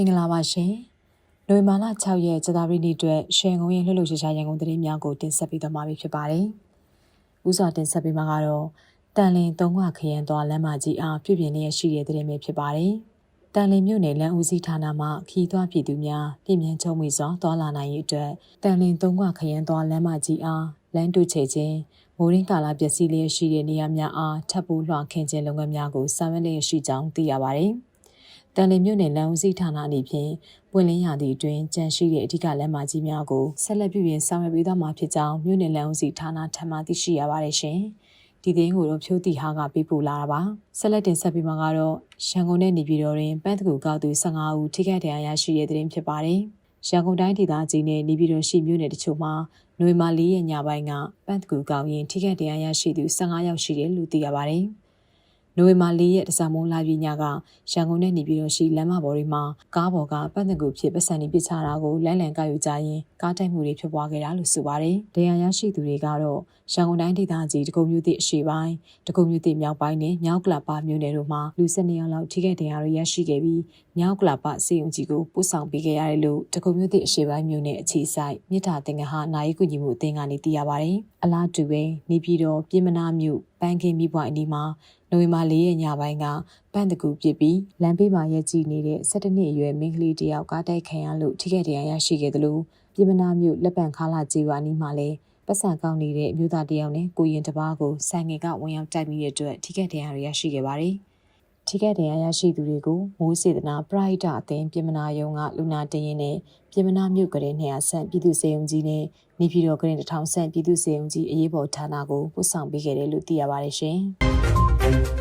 င်္ဂလာပါရှင်။နိုဝင်ဘာလ6ရက်ကြာသပတေးနေ့အတွက်ရှယ်ငုံရဲ့လှုပ်လှုပ်ရှားရှားရန်ကုန်သတင်းများကိုတင်ဆက်ပေးသွားမှာဖြစ်ပါတယ်။ဥစွာတင်ဆက်ပေးမှာကတော့တန်လင်သုံးခွခရမ်းသွားလမ်းမကြီးအားပြုပြင်လျက်ရှိတဲ့သတင်းပဲဖြစ်ပါတယ်။တန်လင်မြို့နယ်လမ်းဦးစီးဌာနမှခီးသွွားပြည်သူများပြည်မြန်ချုံမီစွာသွားလာနိုင်ရေးအတွက်တန်လင်သုံးခွခရမ်းသွားလမ်းမကြီးအားလမ်းတူချေခြင်းမိုးရင်းကာလပျက်စီးလျက်ရှိတဲ့နေရာများအားထပ်ပိုးလွှမ်းခင်းခြင်းလုပ်ငန်းများကိုဆောင်ရွက်လျက်ရှိကြောင်းသိရပါတယ်။ တန်လင်မြို့နယ်လမ်းဦးစီးဌာနအနေဖြင့်ပွင့်လင်းရာသီအတွင်းကြန့်ရှိတဲ့အဓိကလမ်းမကြီးများကိုဆက်လက်ပြုပြင်ဆောင်ရွက်ပေးသွားမှာဖြစ်ကြောင်းမြို့နယ်လမ်းဦးစီးဌာနထံမှသိရှိရပါတယ်ရှင်။ဒီသတင်းကိုတော့ဖြိုးတီဟာကပေးပို့လာတာပါ။ဆက်လက်တင်ဆက်ပေးမှာကတော့ရန်ကုန်နဲ့နေပြည်တော်တွင်ပန်းတကူကောက်သူ15ဦးထိခိုက်ဒဏ်ရာရရှိတဲ့သတင်းဖြစ်ပါတယ်။ရန်ကုန်တိုင်းဒေသကြီးနဲ့နေပြည်တော်ရှိမြို့နယ်တချို့မှာနွေမာ၄ရက်ညပိုင်းကပန်းတကူကောက်ရင်ထိခိုက်ဒဏ်ရာရရှိသူ15ယောက်ရှိတယ်လို့သိရပါတယ်။ နိုဝင်ဘာ၄ရက်တစားမုံလာပြည်ညကရန်ကုန်နဲ့နေပြည်တော်ရှိလမ်းမပေါ်တွေမှာကားပေါ်ကပတ်သက်ကူဖြစ်ပတ်စံနေပစ်ချတာကိုလိုင်းလံကောက်ယူကြရင်ကားတိုက်မှုတွေဖြစ်ပွားခဲ့တာလို့ဆိုပါတယ်။ဒဏ်ရာရရှိသူတွေကတော့ရန်ကုန်တိုင်းဒေသကြီးတကုံမြို့သည့်အရှေ့ပိုင်းတကုံမြို့သည့်မြောက်ပိုင်းနဲ့မြောက်ကလပါမြို့နယ်တို့မှာလူ၁၂ယောက်လောက်ထိခိုက်ဒဏ်ရာတွေရရှိခဲ့ပြီးမြောက်ကလပါစေုံကြီးကိုပို့ဆောင်ပေးခဲ့ရတယ်လို့တကုံမြို့သည့်အရှေ့ပိုင်းမြို့နယ်အခြေဆိုင်မြစ်တာတင်ကဟာနိုင်ကူညီမှုအသင်းကနေသိရပါတယ်။အလားတူပဲနေပြည်တော်ပြည်မနာမြို့ပန်းကင်းမိပွိုင်အနီးမှာ နိုဝင်ဘာ၄ရက်ညပိုင်းကပန့်တကူပစ်ပြီးလမ်းဘေးမှာရက်ကြည့်နေတဲ့၁၇နှစ်အရွယ်မိန်းကလေးတယောက်ကားတိုက်ခံရလို့ထိခိုက်ဒဏ်ရာရရှိခဲ့တယ်လို့ပြည်မနာမြို့လက်ပံခါလာကြီးဝါနီးမှာလည်းပတ်စံကောင်းနေတဲ့အမျိုးသားတယောက်နဲ့ကိုရင်တစ်ပါးကိုဆိုင်ငယ်ကဝင်ရောက်တိုက်မိတဲ့အတွက်ထိခိုက်ဒဏ်ရာရရှိခဲ့ပါတယ်။ထိခိုက်ဒဏ်ရာရရှိသူတွေကိုမိုးစေတနာပရိုက်တာအသင်းပြည်မနာယုံကလူနာတင်ရင်နဲ့ပြည်မနာမြို့ကလေး200ဆန့်ပြည်သူ့စေယုံကြီးနဲ့နေပြည်တော်ကလေး1000ဆန့်ပြည်သူ့စေယုံကြီးအရေးပေါ်ဌာနကိုပို့ဆောင်ပေးခဲ့တယ်လို့သိရပါတယ်ရှင်။ thank you